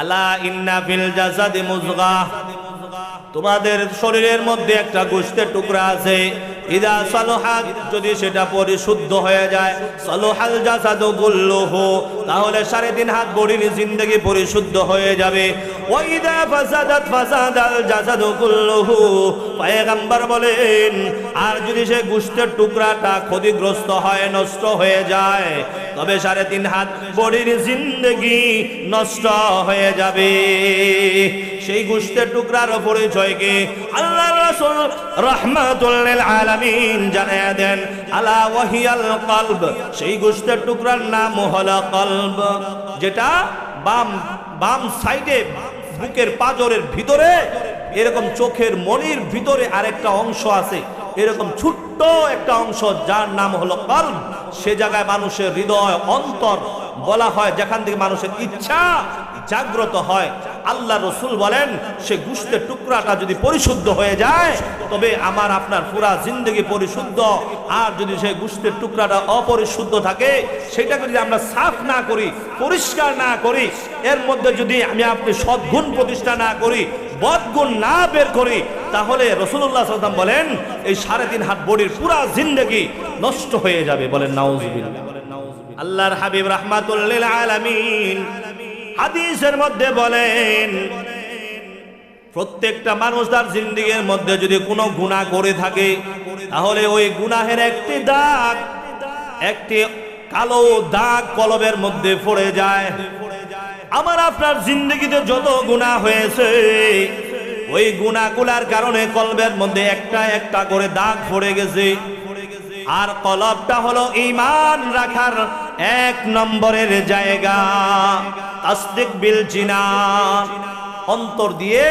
আলা জাসাদি তোমাদের শরীরের মধ্যে একটা গোষ্ঠের টুকরা আছে। ইদা সালোহাত যদি সেটা পরিশুদ্ধ হয়ে যায়, সালোহাল জাসাদু গুল্লুহু তাহলে সাড়ে তিন হাত বডির জিন্দগি পরিশুদ্ধ হয়ে যাবে। ওয়াইদা ফাসাদাত ফাসাদাল জাসাদু কুল্লুহু পয়গম্বর বলেন, আর যদি সে গোষ্ঠের টুকরাটা ক্ষতিগ্রস্ত হয়, নষ্ট হয়ে যায়, তবে সাড়ে তিন হাত বডির জিন্দগি নষ্ট হয়ে যাবে। সেই গোষ্ঠের টুকরার পরিচয় কি আল্লাহ রাসূল রাহমাতুল্লিল আলামিন জানায়া দেন, আলা ওয়াহিয়াল কলব সেই গোষ্ঠের টুকরার নাম হলো কলব, যেটা বাম বাম সাইডে বুকের পাজরের ভিতরে, এরকম চোখের মনির ভিতরে আরেকটা অংশ আছে। এরকম ছোট্ট একটা অংশ, যার নাম হলো কলব। সে জায়গায় মানুষের হৃদয় অন্তর বলা হয়, যেখান থেকে মানুষের ইচ্ছা জাগ্রত হয়। আল্লাহ রসুল বলেন সে গুষ্টের টুকরাটা যদি পরিশুদ্ধ হয়ে যায় তবে আমার আপনার পুরা জিন্দগি পরিশুদ্ধ। আর যদি সে গুষ্টের টুকরাটা অপরিশুদ্ধ থাকে সেটাকে যদি আমরা সাফ না করি পরিষ্কার না করি এর মধ্যে যদি আমি আপনি সদ্গুণ প্রতিষ্ঠা না করি বদগুণ না বের করি তাহলে রসুল্লাহ সাল্লাম বলেন এই সাড়ে তিন হাত বডির পুরা জিন্দগি নষ্ট হয়ে যাবে। বলেন নাউজুবিল্লাহ। আল্লাহর হাবিব রাহমাতুল্লিল আলামিন হাদিসের মধ্যে বলেন, প্রত্যেকটা মানুষ তার জিন্দিগির মধ্যে যদি কোনো গুণা করে থাকে, তাহলে ওই গুনাহের একটি দাগ, একটি কালো দাগ কলবের মধ্যে পড়ে যায়। আমার আপনার জিন্দগিতে যত গুণা হয়েছে, ওই গুণাগুলার কারণে কলবের মধ্যে একটা একটা করে দাগ পড়ে গেছে। আর কলবটা হলো ইমান রাখার এক নম্বরের জায়গা। তাসদিক বিল জিনান অন্তর দিয়ে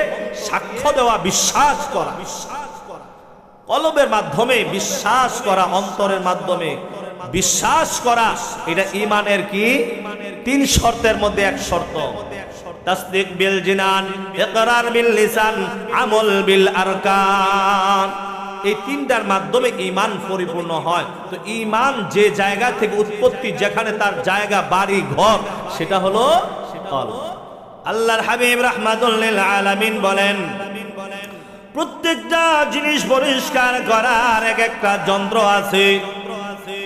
সাক্ষ্য দেওয়া, বিশ্বাস করা। কলবের মাধ্যমে বিশ্বাস করা, অন্তরের মাধ্যমে বিশ্বাস করা, এটা ইমানের কি? তিন শর্তের মধ্যে এক শর্ত। তাসদিক বিল জিনান, ইকরার বিল লিসান, আমল বিল আরকান। এই তিনটার মাধ্যমে ইমান পরিপূর্ণ হয়। তো ইমান যে জায়গা থেকে উৎপত্তি, যেখানে তার জায়গা, বাড়ি, ঘর, সেটা হলো আল্লাহর হাবিব রাহমাতুল্লিল আলামিন বলেন, প্রত্যেকটা জিনিস পরিষ্কার করার এক একটা যন্ত্র আছে।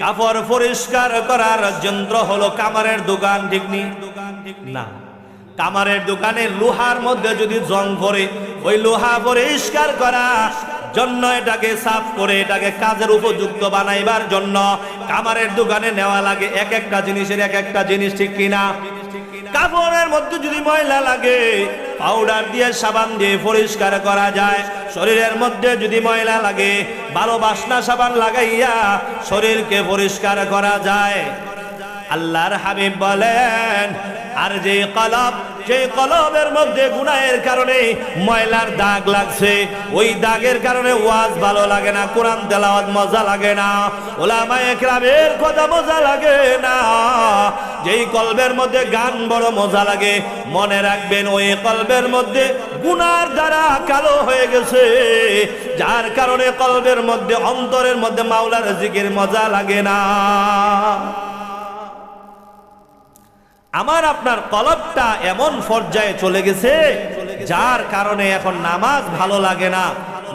কাপড় পরিষ্কার করার যন্ত্র হলো কামারের দোকান, ঠিক নি। কামারের দোকানে লোহার মধ্যে যদি জং পড়ে, ওই লোহা পরিষ্কার করা জন্য এটাকে সাফ করে এটাকে কাজের উপযুক্ত বানাইবার জন্য কামারের দোকানে নেওয়া লাগে, এক একটা জিনিসের এক একটা জিনিস, ঠিক কিনা? কাপড়ের মধ্যে যদি ময়লা লাগে পাউডার দিয়ে সাবান দিয়ে পরিষ্কার করা যায়। শরীরের মধ্যে যদি ময়লা লাগে, ভালো বাসনা সাবান লাগাইয়া শরীরকে পরিষ্কার করা যায়। আল্লাহর হাবিব বলেন, আর যে কলব যে কলবের মধ্যে গুনাহের কারণে ময়লার দাগ লাগছে। ওই দাগের কারণে ওয়াজ ভালো লাগে না, কোরআন তেলাওয়াত মজা লাগে না, ওলামায়ে কেরামের কথা মজা লাগে না। যেই কলবের মধ্যে গান বড় মজা লাগে, মনে রাখবেন ওই কলবের মধ্যে গুনার দ্বারা কালো হয়ে গেছে। যার কারণে কলবের মধ্যে, অন্তরের মধ্যে মাওলার জিকির মজা লাগে না। আমার আপনার কলবটা এমন পর্যায়ে চলে গেছে, যার কারণে এখন নামাজ ভালো লাগে না,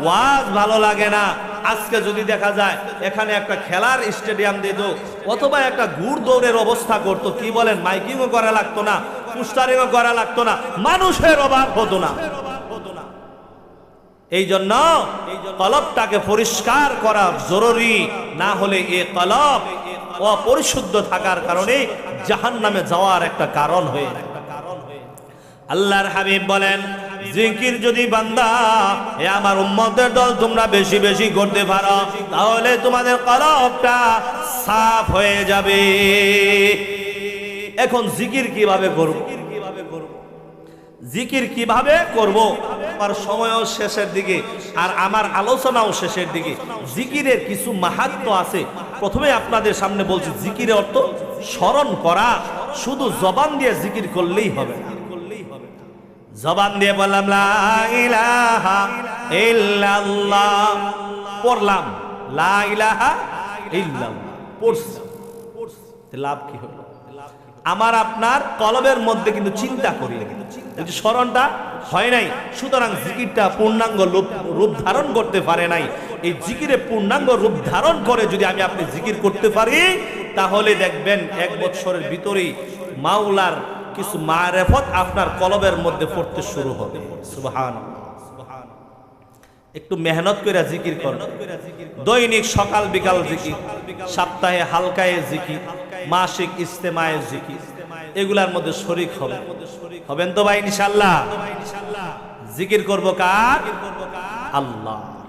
ওয়াজ ভালো লাগে না। আজকে যদি দেখা যায়, এখানে একটা খেলার স্টেডিয়াম দিত অথবা একটা ঘুর দৌড়ের অবস্থা করতো, কি বলেন, মাইকিংও করা লাগতো না, পুস্টারিংও করা লাগতো না, মানুষের অভাব হতো না। এই জন্য কলবটাকে পরিষ্কার করা জরুরি, না হলে এ কলব অপরিশুদ্ধ থাকার কারণে জাহান নামে যাওয়ার একটা কারণ হয়ে আল্লাহর হাবিব বলেন, জিকির যদি বান্দা, এ আমার উম্মতের দল তোমরা বেশি বেশি করতে পারো, তাহলে তোমাদের কলবটা সাফ হয়ে যাবে। এখন জিকির কীভাবে করব? জিকির কীভাবে করব? আমার সময়ও শেষের দিকে, আর আমার আলোচনাও শেষের দিকে। জিকিরের কিছু মাহাত্ম আছে। প্রথমে আপনাদের সামনে বলছি, জিকিরের অর্থ স্মরণ করা শুধু জবান দিয়ে জিকির করলেই হবে জবান দিয়ে বললাম পড়লাম পড়ছি। লাভ কি হলো? আমার আপনার কলবের মধ্যে কিন্তু চিন্তা করি যে স্মরণটা হয় নাই। সুতরাং জিকিরটা পূর্ণাঙ্গ রূপ ধারণ করতে পারে নাই। এই জিকিরে পূর্ণাঙ্গ রূপ ধারণ করে যদি আমি আপনি জিকির করতে পারি, তাহলে দেখবেন এক বছরের ভিতরেই মাওলার কিছু মারেফত আপনার কলবের মধ্যে পড়তে শুরু হবে। সুবহান একটু মেহনত করে। জিকির কর। দৈনিক সকাল বিকাল জিকির। সপ্তাহে হালকায় জিকির। মাসিক ইস্তেমায় জিকির। এগুলার মধ্যে শরিক হবে। হবেন তো ভাই ইনশাল্লাহ জিকির করব কার? আল্লাহ।